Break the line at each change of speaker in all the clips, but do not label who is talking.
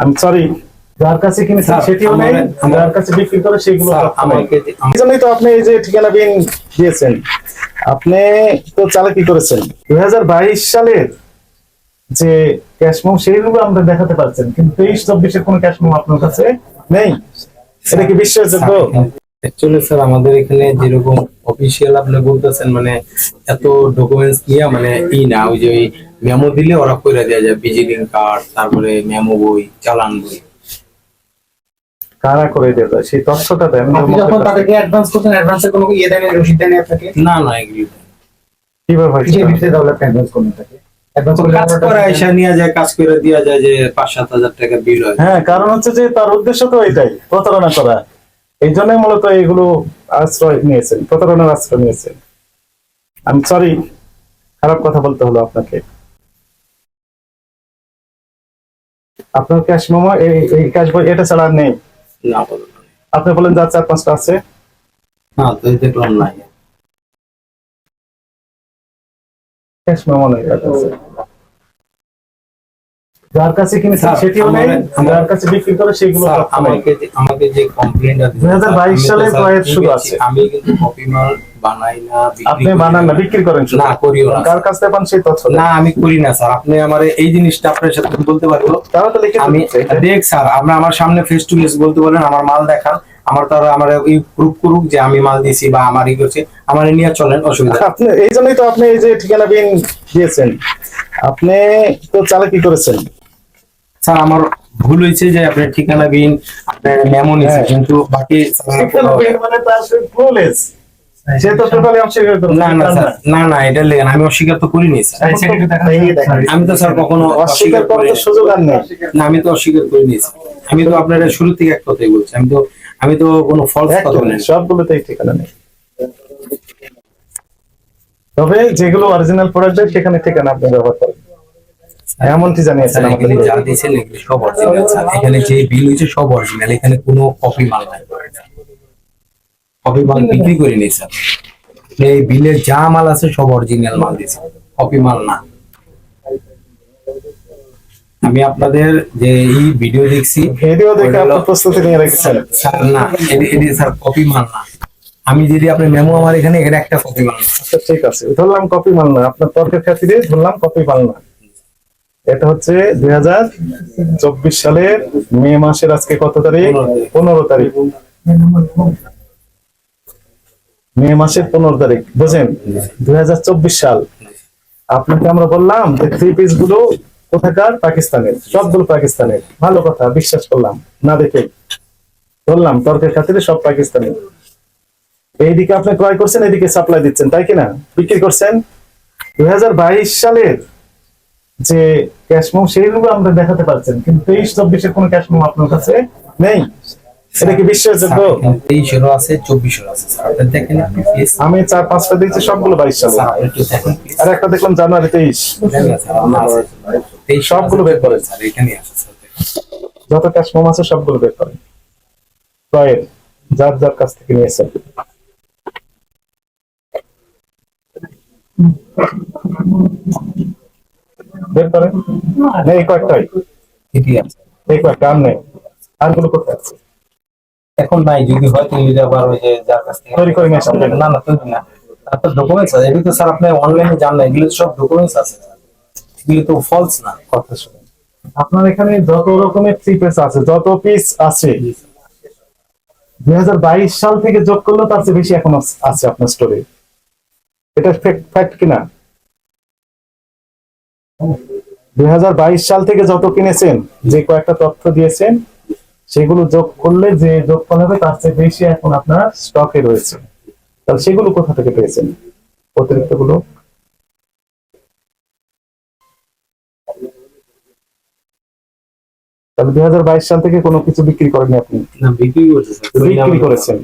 আমি সরি যার কাছে কিনেছেন সেটিও নেই যার কাছে বিক্রি করে সেগুলো এই জন্যই তো আপনি এই যে ঠিকানা বিন দিয়েছেন। আপনি তো চালাকি করেছেন? দুই হাজার বাইশ সালের যে ক্যাশমো সেইগুলো আমরা দেখাতে পারছেন কিন্তু তেইশ চব্বিশের কোনো ক্যাশমো আপনার কাছে নেই। সেটা কি বিশ্বাসযোগ্য
অ্যাকচুয়ালি স্যার আমাদের এখানে যেরকম অফিসিয়াল আপনি বলতেছেন মানে এত ডকুমেন্টস নিয়ে মানে ই না ওই যে ওই মেমো দিলে ওরা কইরা যায় ভিজিটিং কার্ড তারপরে মেমো বই চালান বই।
কারা করে যায়? সেই তথ্যটা দেন
যখন তাদেরকে অ্যাডভান্স অ্যাডভান্সে কোনো ইয়ে দেন রসিদ দেন আপনাকে?
না না এগুলি
কীভাবে হয়
তাহলে আপনি অ্যাডভান্স অ্যাডভান্স করলে
কাজ করে আইসা নিয়ে যায় কাজ করে দেওয়া যায় যে পাঁচ সাত হাজার টাকা বিল হয়।
হ্যাঁ কারণ হচ্ছে যে তার উদ্দেশ্য তো এটাই প্রতারণা করা। এই জন্যই মূলত এগুলো আশ্রয় নিয়েছেন প্রতারণার আশ্রয় নিয়েছেন। আমি সরি খারাপ কথা বলতে হলো আপনাকে। আপনার ক্যাশ মোমো এই এই ক্যাশ বই এটা ছাড়া নেই?
না
আপনি বলেন যার চার পাঁচটা আছে।
না তো এই দেখলাম নাই।
ক্যাশ মোমো নেই কাছে। যার কাছে সেটিও নেই
আমার-
যার কাছে বিক্রি করে সেগুলো।
আমাকে যে আমাকে যে কমপ্লেনটা
2022 সালে ক্রয়ের শুরু আছে।
আমি কিন্তু কপি মাল বানাই না
আপনি বানান না বিক্রি করেন
না করিও না
কার কাছ পান সেই তথ্য?
না আমি করি না স্যার। আপনি আমার এই জিনিসটা আপনার সাথে বলতে পারব
তারা তো লিখে
আমি। দেখ স্যার আমরা আমার সামনে ফেস টু ফেস বলতে বলেন আমার মাল দেখান আমার তারা আমার এই প্রুফ করুক যে আমি মাল দিছি বা আমার ই করছে আমার নিয়ে চলেন অসুবিধা
আপনি এই জন্যই তো আপনি এই যে ঠিকানা বিন দিয়েছেন। আপনি তো চালাকি করেছেন।
স্যার আমার ভুল হয়েছে যে আপনার ঠিকানা বিন আপনার মেমো নিছে
হ্যাঁ।
কিন্তু বাকি
মানে অস্বীকার করে
না না স্যার না না এটা লেগেন আমি অস্বীকার তো করিনি আমি তো স্যার কখনো
অস্বীকার সুযোগ আর নেই।
না আমি তো অস্বীকার করিনি আমি তো আপনার শুরু থেকে এক কথাই বলছি আমি তো আমি তো কোনো ফলস কথা
একদম
বলিনি।
সবগুলোতেই ঠিকানা নেই। তবে যেগুলো অরিজিনাল প্রোডাক্ট সেখানে ঠিকানা আপনি ব্যবহার করেন। এমনটি জানিয়েছেন
এখানে যা দিয়েছেন এগুলি সব অরিজিনাল স্যার। এখানে যে বিল হয়েছে সব অরিজিনাল এখানে কোনো কপি মাল নাই। কপি মাল বিক্রি করিনি স্যার। এই বিলের যা মাল আছে সব অরিজিনাল মাল দিয়েছে। কপি মাল না। আমি আপনাদের যে এই ভিডিও দেখছি
ভিডিও দেখে আপনি প্রস্তুতি নিয়ে রেখেছেন
স্যার না এটি স্যার কপি মাল না। আমি যদি আপনি মেমো আমার এখানে এখানে একটা কপি মাল না।
আচ্ছা ঠিক আছে। ধরলাম কপি মাল না। আপনার তর্কের খাতিরে ধরলাম কপি মাল না। এটা হচ্ছে দুই হাজার চব্বিশ সালের মে মাসের আজকে কত তারিখ? পনেরো তারিখ। মে মাসের পনেরো তারিখ বুঝেন দুই চব্বিশ সাল। আপনাকে আমরা বললাম যে থ্রি পিসগুলো কোথাকার? পাকিস্তানের। সবগুলো পাকিস্তানের। ভালো কথা বিশ্বাস করলাম। না দেখে বললাম তর্কের খাতিরে সব পাকিস্তানের। এইদিকে আপনি ক্রয় করছেন এদিকে সাপ্লাই দিচ্ছেন তাই কিনা বিক্রি করছেন। দুই হাজার বাইশ সালের যে ক্যাশমো সেইগুলো আমরা দেখাতে পারছেন কিন্তু তেইশ চব্বিশের কোনো ক্যাশমো আপনার কাছে নেই? এটা কি বিশ্বাসযোগ্য
তেইশেরও আছে চব্বিশেরও আছে দেখেন
আমি চার পাঁচটা সবগুলো বাইশ সালে। আর একটা দেখলাম জানুয়ারি তেইশ। সবগুলো বের যত ক্যাশমো আছে সবগুলো বের যার যার কাছ থেকে নিয়েছেন। বের না, এই কয়েকটাই এই কয়েকটা আর নেই। আরগুলো কোথায় আছে
এখন নাই যদি হয় তুমি যদি আবার ওই যে যার কাছ থেকে।
তৈরি করে নিয়ে আসেন।
না না তৈরি না। আপনার ডকুমেন্টস আছে। এগুলো তো স্যার আপনি অনলাইনে জান না এগুলো সব ডকুমেন্টস আছে। এগুলো তো ফলস না
কথা শুনুন আপনার এখানে যত রকমের থ্রি পিস আছে যত পিস আছে দু হাজার বাইশ সাল থেকে যোগ করলেও তার চেয়ে বেশি এখন আছে আপনার স্টোরে এটা ফ্যাক্ট কিনা? দুই সাল থেকে যত কিনেছেন যে কয়েকটা তথ্য দিয়েছেন সেগুলো যোগ করলে যে যোগফল হবে তার চেয়ে বেশি এখন আপনার স্টকে রয়েছে। তাহলে সেগুলো কোথা থেকে পেয়েছেন? অতিরিক্তগুলো তাহলে দুই হাজার বাইশ সাল থেকে কোনো কিছু বিক্রি করেননি আপনি?
বিক্রি
করেছেন।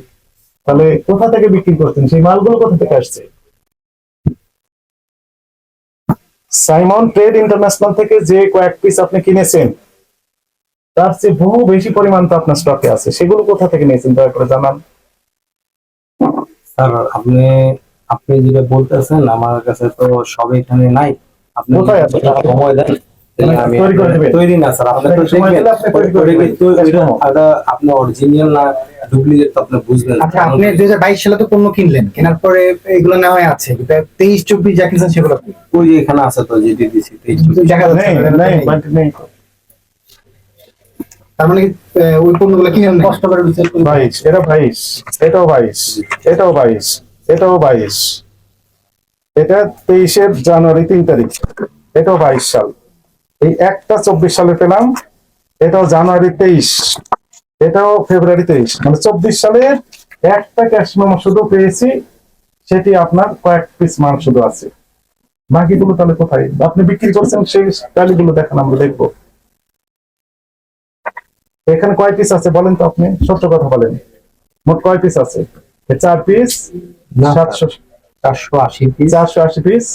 তাহলে কোথা থেকে বিক্রি করছেন? সেই মালগুলো কোথা থেকে আসছে? সাইমন ট্রেড ইন্টারন্যাশনাল থেকে যে কয়েক পিস আপনি কিনেছেন তার চেয়ে বহু বেশি পরিমাণ তো আপনার স্টকে আছে। সেগুলো কোথা থেকে নিয়েছেন? দয়া করে জানান।
স্যার আপনি আপনি যেটা বলতেছেন আমার কাছে তো সব এখানে নাই। আপনি
কোথায় আছে?
সময় দেন
তৈরি
না স্যার আপনি তো দেখবেন
আপনি
অরিজিনাল না ডুপ্লিকেট তো আপনি বুঝবেন
আচ্ছা আপনি সালে তো পণ্য কিনলেন কেনার পরে এগুলো না হয় আছে তেইশ চব্বিশ যা কিনছেন সেগুলো
ওই যে এখানে আছে তো দিছি
নেই
তার মানে ওই পণ্যগুলো কষ্ট করে বিচার
এটা বাইশ এটাও বাইশ এটাও বাইশ এটাও বাইশ। এটা তেইশের জানুয়ারি তিন তারিখ এটাও বাইশ সাল। এই একটা চব্বিশ সালে পেলাম এটাও জানুয়ারি তেইশ এটাও ফেব্রুয়ারি তেইশ। মানে চব্বিশ সালে একটা ক্যাশ মেমো শুধু পেয়েছি সেটি আপনার কয়েক পিস মাল শুধু আছে। বাকিগুলো তাহলে কোথায়? আপনি বিক্রি করছেন সেই টালিগুলো দেখান আমরা দেখব। এখানে কয় পিস আছে বলেন তো আপনি? সত্য কথা বলেন। মোট কয় পিস আছে? চার পিস সাতশো
চারশো আশি পিস
চারশো আশি পিস